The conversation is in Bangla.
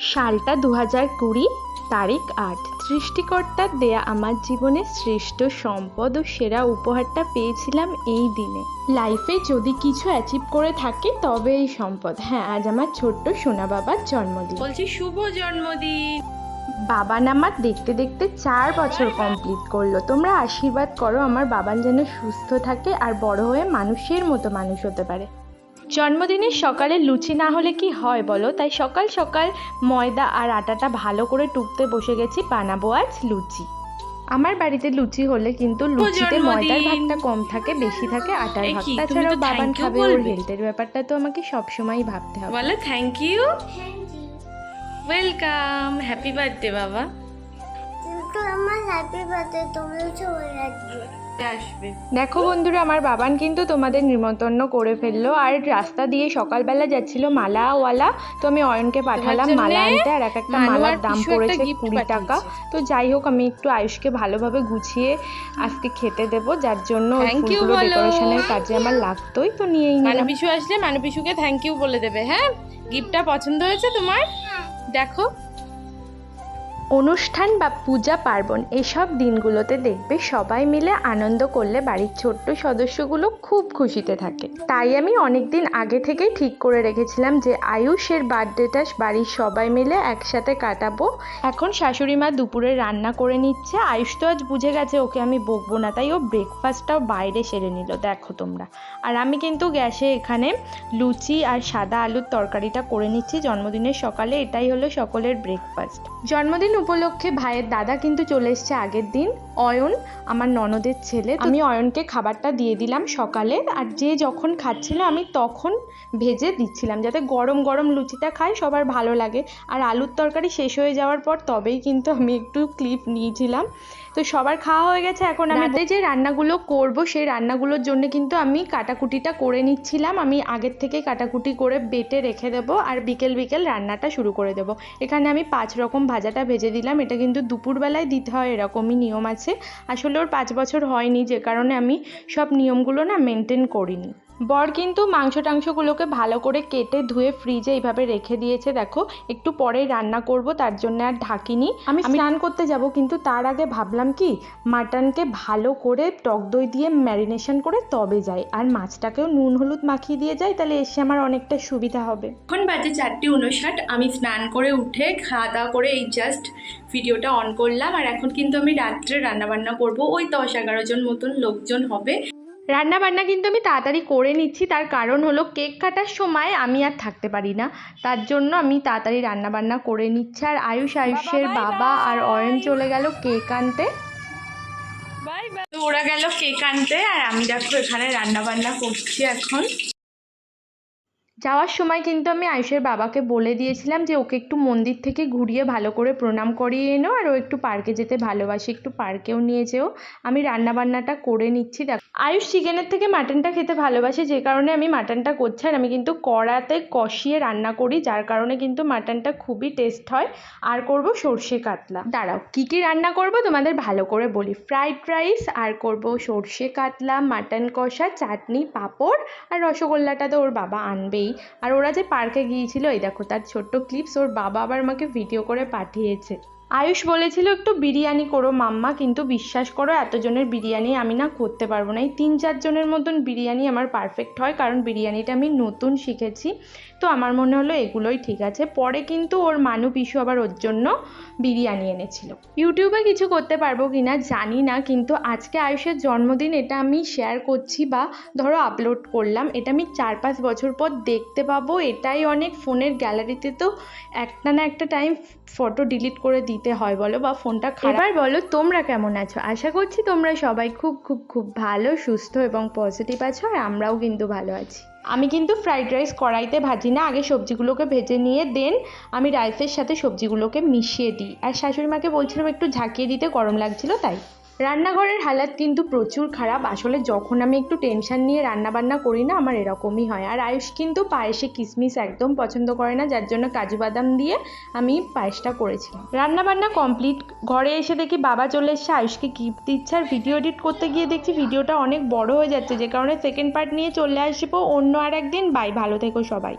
সালটা দু হাজার কুড়ি তারিখ আট। সৃষ্টিকর্তার দেয়া আমার জীবনের শ্রেষ্ঠ সম্পদ ও সেরা উপহারটা পেয়েছিলাম এই দিনে। লাইফে যদি কিছু অ্যাচিভ করে থাকি তবে এই সম্পদ। হ্যাঁ আজ আমার ছোট্ট সোনা বাবার জন্মদিন। বলছি শুভ জন্মদিন। বাবান আমার দেখতে দেখতে চার বছর কমপ্লিট করল। তোমরা আশীর্বাদ করো আমার বাবান যেন সুস্থ থাকে আর বড় হয়ে মানুষের মতো মানুষ হতে পারে। জন্মদিনের সকালে লুচি না হলে কি হয় বলো? তাই সকাল সকাল ময়দা আর আটাটা ভালো করে টুকতে বসে গেছি বানাবো আজ লুচি। আমার বাড়িতে লুচি হলে কিন্তু লুচিতে ময়দার ভাগটা কম থাকে বেশি থাকে আটার ভাগ তাছাড়াও বাবান খাবে ওর হেলথের ব্যাপারটা তো আমাকে সবসময়ই ভাবতে হবে। বলো thank you welcome happy birthday বাবা। কিন্তু আমার হ্যাপি বার্থডে তোমরা চলে আসবে আসবে। দেখো বন্ধুরা আমার বাবান কিন্তু তোমাদের নিমন্ত্রণ করে ফেলল। আর রাস্তা দিয়ে সকালবেলা যাচ্ছিল মালাওয়ালা। তো আমি অয়নকে পাঠালাম মালা আনতে আর এক একটা মানু মালার দাম পড়েছে কুড়ি টাকা। তো যাই হোক আমি একটু আয়ুষকে ভালোভাবে গুছিয়ে আজকে খেতে দেব যার জন্য ফুলগুলো ডেকোরেশনের কাজে আমার লাগতোই তো নিয়েই নিলাম। মানুপিসু আসলে মানুপিসুকে থ্যাংক ইউ বলে দেবে হ্যাঁ? গিফটটা পছন্দ হয়েছে তোমার? দেখো। অনুষ্ঠান বা পূজা পার্বণ, এসব দিনগুলোতে দেখবে সবাই মিলে আনন্দ করলে বাড়ির ছোট্ট সদস্যগুলো খুব খুশিতে থাকে। তাই আমি অনেক দিন আগে থেকেই ঠিক করে রেখেছিলাম যে আয়ুষের বার্থডেটা বাড়ির সবাই মিলে একসাথে কাটাবো। এখন শাশুড়ি মা দুপুরে রান্না করে নিচ্ছে। আয়ুষ তো আজ বুঝে গেছে ওকে আমি বকবো না, তাই ও ব্রেকফাস্টটাও বাইরে সেরে নিল, দেখো তোমরা। আর আমি কিন্তু গ্যাসে এখানে লুচি আর সাদা আলুর তরকারিটা করে নিচ্ছি। জন্মদিনের সকালে এটাই হলো সকলের ব্রেকফাস্ট। জন্মদিন উপলক্ষে ভাইয়ের দাদা কিন্তু চলে এসছে আগের দিন। অয়ন আমার ননদের ছেলে। আমি অয়নকে খাবারটা দিয়ে দিলাম সকালে। আর যে যখন খাচ্ছিল আমি তখন ভেজে দিচ্ছিলাম যাতে গরম গরম লুচিটা খায় সবার ভালো লাগে। আর আলুর তরকারি শেষ হয়ে যাওয়ার পর তবেই কিন্তু আমি একটু ক্লিপ নিয়েছিলাম। তো সবার খাওয়া হয়ে গেছে এখন আমি যে রান্নাগুলো করব সেই রান্নাগুলোর জন্য কিন্তু আমি কাটাকুটিটা করে নিচ্ছিলাম। আমি আগের থেকে কাটাকুটি করে বেটে রেখে দেবো আর বিকেল বিকেল রান্নাটা শুরু করে দেবো। এখানে আমি পাঁচ রকম ভাজাটা ভেজে দিলাম। এটা কিন্তু দুপুরবেলায় দিতে হয়, এরকমই নিয়ম আছে। আসলে ওর পাঁচ বছর হয়নি, যে কারণে আমি সব নিয়মগুলো না মেনটেন করিনি। বর কিন্তু মাংস টাংসগুলোকে ভালো করে কেটে ধুয়ে ফ্রিজে এইভাবে রেখে দিয়েছে দেখো। একটু পরে রান্না করব তার জন্য আর ঢাকিনি। আমি স্নান করতে যাব কিন্তু তার আগে ভাবলাম কি মাটনকে ভালো করে টক দই দিয়ে ম্যারিনেশন করে তবে যাই। আর মাছটাকেও নুন হলুদ মাখিয়ে দিয়ে যাই তাহলে এসে আমার অনেকটা সুবিধা হবে। এখন বাজে চারটে উনষাট আমি স্নান করে উঠে খাওয়া দাওয়া করে এই জাস্ট ভিডিওটা অন করলাম। আর এখন কিন্তু আমি রাত্রে রান্না বান্না করব ওই দশ এগারো জন মতন লোকজন হবে। রান্না বান্না কিন্তু আমি তাড়াতাড়ি করে নিচ্ছি। তার কারণ হলো কেক কাটার সময় আমি আর থাকতে পারি না। তার জন্য আমি তাড়াতাড়ি রান্না বান্না করে নিচ্ছি। আর আয়ুষ আয়ুষের বাবা আর অয়ন চলে গেল কেক আনতে। ওরা গেল কেক আনতে আর আমি দেখো এখানে রান্না বান্না করছি এখন। যাওয়ার সময় কিন্তু আমি আয়ুষের বাবাকে বলে দিয়েছিলাম যে ওকে একটু মন্দির থেকে ঘুরিয়ে ভালো করে প্রণাম করিয়ে এনো আর ও একটু পার্কে যেতে ভালোবাসে, একটু পার্কেও নিয়ে যেও। আমি রান্না বান্নাটা করে নিচ্ছি, দেখ। আয়ুষ চিকেনের থেকে মাটনটা খেতে ভালোবাসে, যে কারণে আমি মাটনটা করছি আর আমি কিন্তু কড়াতে কষিয়ে রান্না করি, যার কারণে কিন্তু মাটনটা খুবই টেস্ট হয়। আর করব সর্ষে কাতলা। দাঁড়াও, কী কী রান্না করব তোমাদের ভালো করে বলি। ফ্রাইড রাইস আর করব সর্ষে কাতলা, মাটন কষা, চাটনি, পাঁপড়, আর রসগোল্লাটা তো ওর বাবা আনবেই। আর ওরা যে পার্কে গিয়েছিল, এই দেখো, তার ছোট্ট ক্লিপস ওর বাবা আবার আমাকে ভিডিও করে পাঠিয়েছে। আয়ুষ বলেছিল, একটু বিরিয়ানি করো মাম্মা, কিন্তু বিশ্বাস করো, এতজনের বিরিয়ানি আমি না করতে পারব না। এই তিন চারজনের মতন বিরিয়ানি আমার পারফেক্ট হয়, কারণ বিরিয়ানিটা আমি নতুন শিখেছি। তো আমার মনে হলো এগুলোই ঠিক আছে। পরে কিন্তু ওর মানু পিসু আবার ওর জন্য বিরিয়ানি এনেছিল। ইউটিউবে কিছু করতে পারব কি না জানি না, কিন্তু আজকে আয়ুষের জন্মদিন, এটা আমি শেয়ার করছি বা ধরো আপলোড করলাম, এটা আমি চার পাঁচ বছর পর দেখতে পাবো। এটাই অনেক ফোনের গ্যালারিতে তো একটা না একটা টাইম ফটো ডিলিট করে দিতে হয় বলো বা ফোনটা খাবার বলো তোমরা কেমন আছো? আশা করছি তোমরা সবাই খুব খুব খুব ভালো সুস্থ এবং পজিটিভ আছো আর আমরাও কিন্তু ভালো আছি। আমি কিন্তু ফ্রাইড রাইস কড়াইতে ভাজি না আগে সবজিগুলোকে ভেজে নিয়ে দেন আমি রাইসের সাথে সবজিগুলোকে মিশিয়ে দিই। আর শাশুড়ি মাকে বলছিলাম একটু ঝাঁকিয়ে দিতে গরম লাগছিল তাই। রান্নাঘরের হালাত কিন্তু প্রচুর খারাপ। আসলে যখন আমি একটু টেনশন নিয়ে রান্না বান্না করি না, আমার এরকমই হয়। আর আয়ুষ কিন্তু পায়েসে কিশমিশ একদম পছন্দ করে না, যার জন্য কাজু বাদাম দিয়ে আমি পায়েসটা করেছিলাম। রান্না বান্না কমপ্লিট ঘরে এসে দেখি বাবা চলে এসেছে, আয়ুষকে গিফট দিচ্ছে। আর ভিডিও এডিট করতে গিয়ে দেখছি ভিডিওটা অনেক বড় হয়ে যাচ্ছে। যে কারণে সেকেন্ড পার্ট নিয়ে চলে আসব। অন্য আর একদিন বাই ভালো থেকো সবাই।